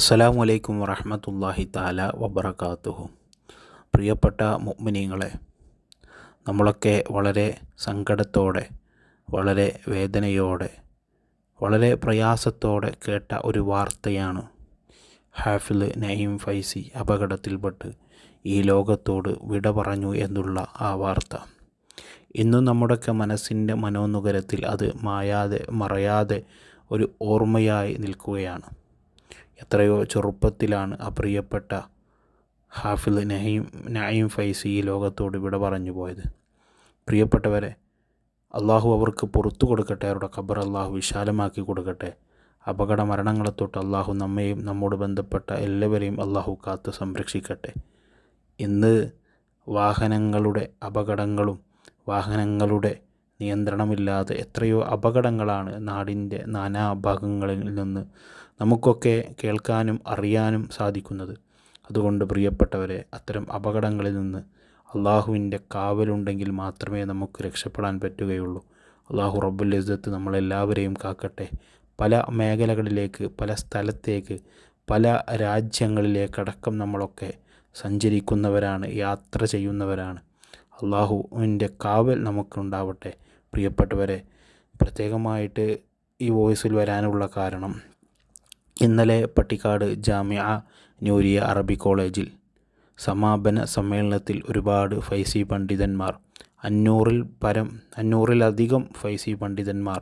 അസ്സലാമു അലൈക്കും വറഹമത്തല്ലാഹി താല വബർക്കാത്തുഹു പ്രിയപ്പെട്ട മുഅ്മിനീങ്ങളെ നമ്മളൊക്കെ വളരെ സങ്കടത്തോടെ വളരെ വേദനയോടെ വളരെ പ്രയാസത്തോടെ കേട്ട ഒരു വാർത്തയാണ് ഹാഫിൽ നയീം ഫൈസി അപകടത്തിൽപ്പെട്ട് ഈ ലോകത്തോട് വിട പറഞ്ഞു എന്നുള്ള ആ വാർത്ത. ഇന്നും നമ്മുടെയൊക്കെ മനസ്സിന്റെ മനോനുകരത്തിൽ അത് മായാതെ മറയാതെ ഒരു ഓർമ്മയായി നിൽക്കുകയാണ്. എത്രയോ ചെറുപ്പത്തിലാണ് ആ പ്രിയപ്പെട്ട ഹാഫിൽ നഹീം നഈം ഫൈസി ഈ ലോകത്തോട് വിട പറഞ്ഞു പോയത്. പ്രിയപ്പെട്ടവരെ അള്ളാഹു അവർക്ക് പുറത്തു കൊടുക്കട്ടെ അവരുടെ ഖബർ അള്ളാഹു വിശാലമാക്കി കൊടുക്കട്ടെ. അപകട മരണങ്ങളെ തൊട്ട് അള്ളാഹു നമ്മയും നമ്മോട് ബന്ധപ്പെട്ട എല്ലാവരെയും അള്ളാഹു കാത്ത് സംരക്ഷിക്കട്ടെ. ഇന്ന് വാഹനങ്ങളുടെ അപകടങ്ങളും വാഹനങ്ങളുടെ നിയന്ത്രണമില്ലാതെ എത്രയോ അപകടങ്ങളാണ് നാടിന്റെ നാനാ ഭാഗങ്ങളിൽ നിന്ന് നമുക്കൊക്കെ കേൾക്കാനും അറിയാനും സാധിക്കുന്നത്. അതുകൊണ്ട് പ്രിയപ്പെട്ടവരെ അത്തരം അപകടങ്ങളിൽ നിന്ന് അള്ളാഹുവിന്റെ കാവലുണ്ടെങ്കിൽ മാത്രമേ നമുക്ക് രക്ഷപ്പെടാൻ പറ്റുകയുള്ളൂ. അള്ളാഹു റബ്ബുൽ ഇസ്സത്ത് നമ്മളെല്ലാവരെയും കാക്കട്ടെ. പല മേഖലകളിലേക്ക് പല സ്ഥലത്തേക്ക് പല രാജ്യങ്ങളിലേക്കടക്കം നമ്മളൊക്കെ സഞ്ചരിക്കുന്നവരാണ് യാത്ര ചെയ്യുന്നവരാണ്. അള്ളാഹുവിന്റെ കാവൽ നമുക്കുണ്ടാവട്ടെ. പ്രിയപ്പെട്ടവരെ പ്രത്യേകമായിട്ട് ഈ വോയിസിൽ വരാനുള്ള കാരണം ഇന്നലെ പട്ടിക്കാട് ജാമ്യ ന്യൂരിയ അറബി കോളേജിൽ സമാപന സമ്മേളനത്തിൽ ഒരുപാട് ഫൈസി പണ്ഡിതന്മാർ അഞ്ഞൂറിൽ പരം അഞ്ഞൂറിലധികം ഫൈസി പണ്ഡിതന്മാർ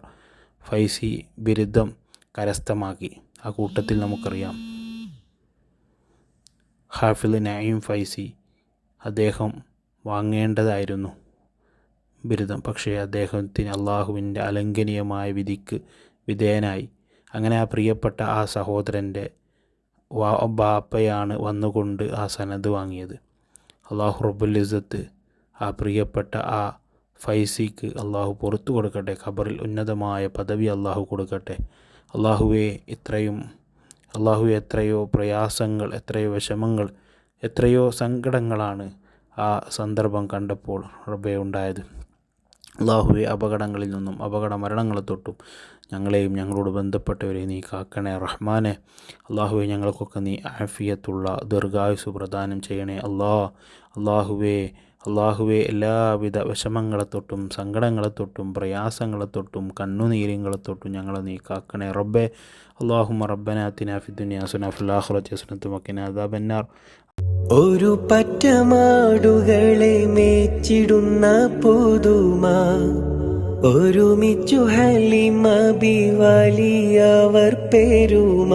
ഫൈസി ബിരുദം കരസ്ഥമാക്കി. ആ കൂട്ടത്തിൽ നമുക്കറിയാം. ഹാഫിൽ നഈം ഫൈസി അദ്ദേഹം വാങ്ങേണ്ടതായിരുന്നു. ബിരുദം. പക്ഷേ അദ്ദേഹത്തിന് അള്ളാഹുവിന്റെ അലംഘനീയമായ വിധിക്ക് വിധേയനായി. അങ്ങനെ ആ പ്രിയപ്പെട്ട ആ സഹോദരന്റെ വാ ബാപ്പയാണ് വന്നുകൊണ്ട് ആ സനത് വാങ്ങിയത്. അള്ളാഹു റബ്ബുൽ ഇസത്ത് ആ പ്രിയപ്പെട്ട ആ ഫൈസിക്ക് അള്ളാഹു പുറത്തു കൊടുക്കട്ടെ. ഖബറിൽ ഉന്നതമായ പദവി അള്ളാഹു കൊടുക്കട്ടെ. അള്ളാഹുവെ ഇത്രയും അള്ളാഹു എത്രയോ പ്രയാസങ്ങൾ എത്രയോ വിഷമങ്ങൾ എത്രയോ സങ്കടങ്ങളാണ് ആ സന്ദർഭം കണ്ടപ്പോൾ റബ്ബെ ഉണ്ടായത്. അള്ളാഹുവെ അപകടങ്ങളിൽ നിന്നും അപകട മരണങ്ങളെ തൊട്ടും ഞങ്ങളെയും ഞങ്ങളോട് ബന്ധപ്പെട്ടവരെ നീ കാക്കണേ. റഹ്മാനെ അള്ളാഹുവെ ഞങ്ങൾക്കൊക്കെ നീ ആഫിയത്തുള്ള ദീർഘായുസ് പ്രദാനം ചെയ്യണേ. അള്ളാ അള്ളാഹുവേ അള്ളാഹുവെ എല്ലാവിധ വിഷമങ്ങളെ തൊട്ടും സങ്കടങ്ങളെ തൊട്ടും പ്രയാസങ്ങളെ തൊട്ടും കണ്ണുനീരിങ്ങളെ തൊട്ടും ഞങ്ങളെ നീ കാക്കണേ റബ്ബെ അള്ളാഹുമ റബ്ബനാത്തിന ഫിദുനിയ സുനഫുല്ലാഹുറത്തി സുനത്ത് മക്കിന അദാബന്നാർ. ഒരു പറ്റമാടുകളെ മേച്ചിടുന്ന പുതുമ ഒരുമിച്ചു ഹലിമ ബിവലിയവർ പെരുമ.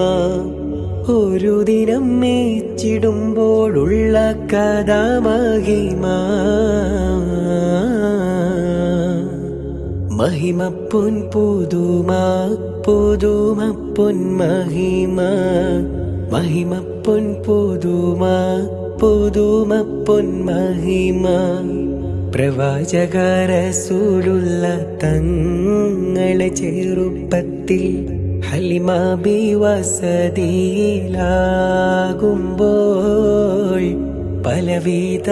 ഒരു ദിനം മേച്ചിടുമ്പോഴുള്ള കഥാമഹിമ. മഹിമ പൊൻ പുതുമ പൊൻ മഹിമ. പൊൻ പുതുമ പൊൻ മഹിമ. പ്രവാചകരസൂലുള്ള തങ്ങളെ ചെറുപ്പത്തിൽ ഹലിമ ബി വസതിയിലാകുമ്പോൾ പലവിധ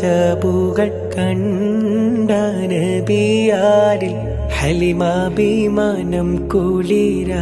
ജബുകൾ കണ്ട നബിയാരിൽ ഹലിമ ബി മനം കുളിരാകുന്നു.